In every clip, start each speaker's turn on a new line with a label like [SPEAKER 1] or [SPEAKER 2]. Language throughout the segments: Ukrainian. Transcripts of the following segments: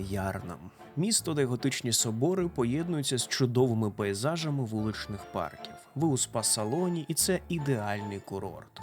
[SPEAKER 1] Ярнам. Місто, де готичні собори поєднуються з чудовими пейзажами вуличних парків. Ви у спа-салоні, і це ідеальний курорт.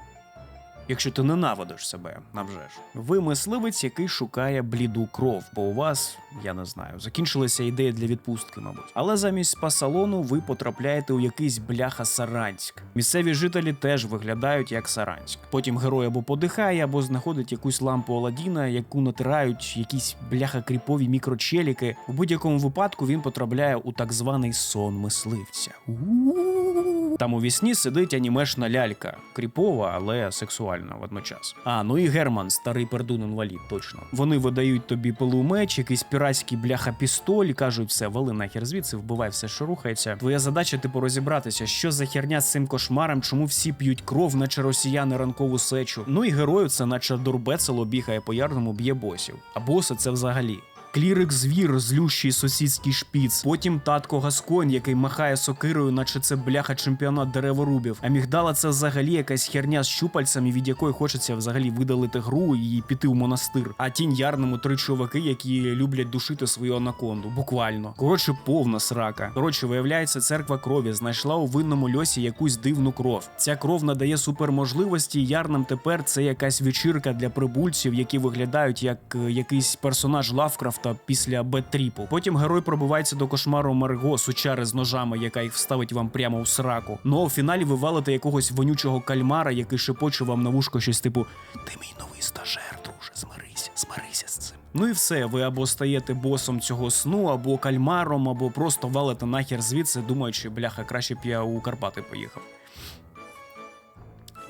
[SPEAKER 1] Якщо ти ненавидиш себе, навже ж. Ви мисливець, який шукає бліду кров, бо у вас, я не знаю, закінчилася ідея для відпустки, мабуть. Але замість спа-салону ви потрапляєте у якийсь бляха Саранськ. Місцеві жителі теж виглядають як Саранськ. Потім герой або подихає, або знаходить якусь лампу Аладдіна, яку натирають якісь бляха кріпові мікрочеліки. У будь-якому випадку він потрапляє у так званий сон мисливця. У-у-у. Там у вісні сидить анімешна лялька, кріпова, але сексуальна водночас. А ну і Герман, старий пердун інвалід, точно. Вони видають тобі пилу меч, якийсь піратський бляха пістоль, кажуть, все, вали нахер звідси, вбивай все, що рухається. Твоя задача, типу, розібратися, що за херня з цим кошмаром, чому всі п'ють кров, наче росіяни ранкову сечу. Ну і герою це, наче дурбецело бігає по ярному, б'є босів. А боси це взагалі. Клірик звір, злющий сусідський шпіц. Потім татко Гасконь, який махає сокирою, наче це бляха чемпіонат дереворубів. А мігдала це взагалі якась херня з щупальцями, від якої хочеться взагалі видалити гру і піти в монастир. А тінь ярному три чуваки, які люблять душити свою анаконду. Буквально. Коротше, повна срака. Коротше, виявляється, церква крові знайшла у винному льосі якусь дивну кров. Ця кров надає суперможливості. Ярнам тепер це якась вечірка для прибульців, які виглядають як е, якийсь персонаж Лавкрафта після бетріпу. Потім герой пробивається до кошмару Марго, сучари з ножами, яка їх вставить вам прямо у сраку. Ну а у фіналі ви валите якогось вонючого кальмара, який шепоче вам на вушко щось типу Ти мій новий стажер, друже, змирися, змирися з цим. Ну і все, ви або стаєте босом цього сну, або кальмаром, або просто валите нахер звідси, думаючи, бляха, краще б я у Карпати поїхав.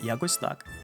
[SPEAKER 1] Якось так.